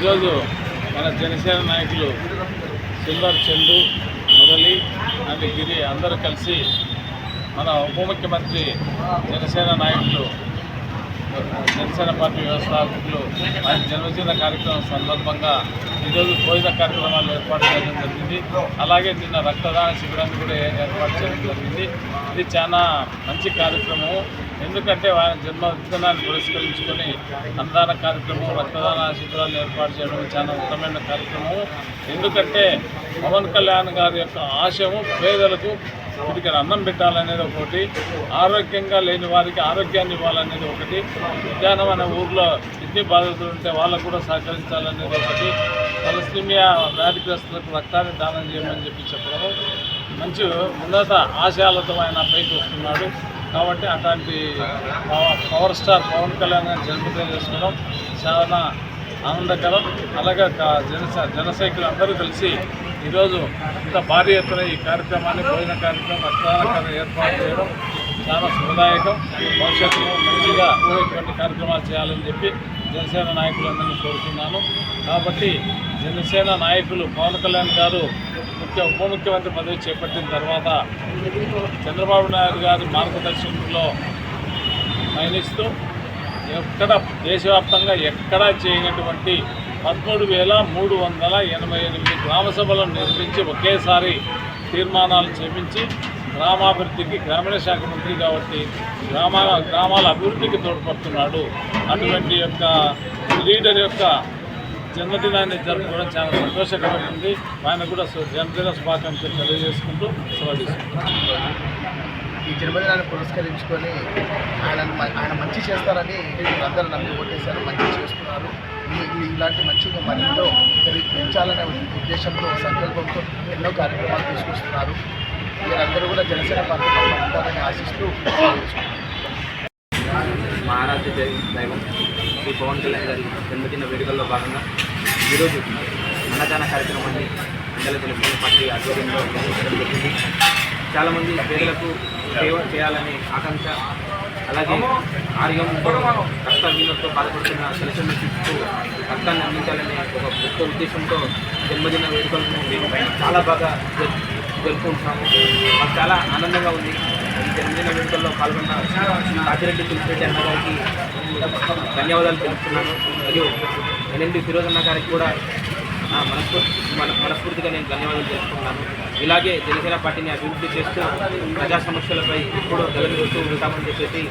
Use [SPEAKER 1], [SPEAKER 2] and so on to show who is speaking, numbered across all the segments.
[SPEAKER 1] ఈరోజు మన జనసేన నాయకులు సిల్వర్ చందు మురళి అండ్ గిరి అందరూ కలిసి మన ఉప ముఖ్యమంత్రి జనసేన నాయకులు జనసేన పార్టీ వ్యవస్థాపకులు ఆయన జన్మదిన కార్యక్రమం సందర్భంగా ఈరోజు భోజన కార్యక్రమాలు ఏర్పాటు చేయడం జరిగింది. అలాగే నిన్న రక్తదాన శిబిరాన్ని కూడా ఏర్పాటు చేయడం జరిగింది. ఇది చాలా మంచి కార్యక్రమం ఎందుకంటే ఆయన జన్మదినాన్ని పురస్కరించుకొని అన్నదాన కార్యక్రమం రక్తదాన శిబిరాలు ఏర్పాటు చేయడం చాలా ఉత్తమమైన కార్యక్రమం. ఎందుకంటే పవన్ కళ్యాణ్ గారి యొక్క ఆశయము పేదలకు ఇక్కడ అన్నం పెట్టాలనేది ఒకటి ఆరోగ్యంగా లేని వారికి ఆరోగ్యాన్ని ఇవ్వాలనేది ఒకటి ఉద్యానం అనే ఊర్లో కిడ్నీ బాధితులు ఉంటే వాళ్ళకు కూడా సహకరించాలనేది ఒకటి తలసీమియా వ్యాధిగ్రస్తులకు రక్తాన్ని దానం చేయమని చెప్పి చెప్పడము మంచి ఉన్నత ఆశయాలతో ఆయన పైకి వస్తున్నాడు. కాబట్టి అట్లాంటి పవర్ స్టార్ పవన్ కళ్యాణ్ గారి జన్మదినం చేసుకోవడం చాలా ఆనందకరం. అలాగే జనస జన అందరూ కలిసి ఈరోజు ఇంత భారీ ఎత్తున ఈ కార్యక్రమాన్ని భోజన కార్యక్రమం రక్తదాన ఏర్పాటు చేయడం చాలా శుభదాయకం భవిష్యత్తులో మంచిగా ఇటువంటి కార్యక్రమాలు చేయాలని చెప్పి జనసేన నాయకులందరినీ కోరుతున్నాను. కాబట్టి జనసేన నాయకులు పవన్ కళ్యాణ్ గారు ముఖ్య ఉప ముఖ్యమంత్రి పదవి చేపట్టిన తర్వాత చంద్రబాబు నాయుడు గారి మార్గదర్శకంలో పయనిస్తూ ఎక్కడ దేశవ్యాప్తంగా ఎక్కడా చేయనటువంటి పదమూడు వేల మూడు వందల ఎనభై ఎనిమిది గ్రామ సభలను నిర్మించి ఒకేసారి తీర్మానాలు చేపించి గ్రామాభివృద్ధికి గ్రామీణ శాఖ మంత్రి కాబట్టి గ్రామ గ్రామాల అభివృద్ధికి తోడ్పడుతున్నాడు. అటువంటి యొక్క లీడర్ యొక్క జన్మదినాన్ని జరుపుకోవడం చాలా సంతోషకరంగా ఉంది ఆయన కూడా జన్మదిన శుభాకాంక్షలు తెలియజేసుకుంటూ సెలవు
[SPEAKER 2] ఈ జన్మదినాన్ని పురస్కరించుకొని ఆయన ఆయన మంచి చేస్తారని అందరూ నమ్మి ఓటేశారు మంచి చేస్తున్నారు. ఇలాంటి మంచిగా మరింతో పెంచాలనే ఉద్దేశంతో సంకల్పంతో ఎన్నో కార్యక్రమాలు తీసుకొస్తున్నారు. మీరందరూ కూడా జనసేన పార్టీ ఉంటారని ఆశిస్తూ సెలవు
[SPEAKER 3] దైవం. శ్రీ పవన్ కళ్యాణ్ గారి జన్మదిన వేడుకల్లో భాగంగా ఈరోజు అన్నదాన కార్యక్రమాన్ని మండల తెలుగు పార్టీ ఆధ్వర్యంలో నిర్వహించడం జరిగింది. చాలామంది పేదలకు సేవ చేయాలనే ఆకాంక్ష అలాగే ఆరోగ్యంతో రక్తహీనతతో బాధపడుతున్న తల్లిదండ్రులు చూస్తూ రక్తాన్ని అందించాలనే ఒక గొప్ప ఉద్దేశంతో జన్మదిన వేడుకలను మేము చాలా బాగా జరుపుకుంటున్నాము మాకు చాలా ఆనందంగా ఉంది. ఈ జన్మదిన వేడుకల్లో పాల్గొన్న రాజిరెడ్డి తులసిరెడ్డి అన్న గారికి ధన్యవాదాలు తెలుపుతున్నాను. మరియు ఎన్ఎండి ఫిరోజ్ అన్న గారికి కూడా నా మనస్ఫూర్తి మన మనస్ఫూర్తిగా నేను ధన్యవాదాలు తెలుపుతున్నాను. ఇలాగే జనసేన పార్టీని అభివృద్ధి చేస్తూ ప్రజా సమస్యలపై ఎప్పుడూ గెలవిస్తూ ఉంటామని చెప్పేసి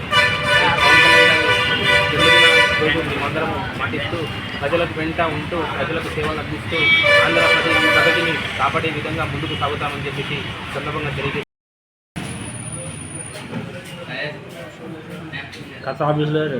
[SPEAKER 3] జన్మదిన రోజు మేమందరం మాటిస్తూ ప్రజలకు వెంట ఉంటూ ప్రజలకు సేవలు అందిస్తూ ఆంధ్ర ప్రగతిని కాపాడే విధంగా ముందుకు సాగుతామని చెప్పేసి సందర్భంగా తెలియజేస్తాను
[SPEAKER 1] కథ ఆఫీస్లో అది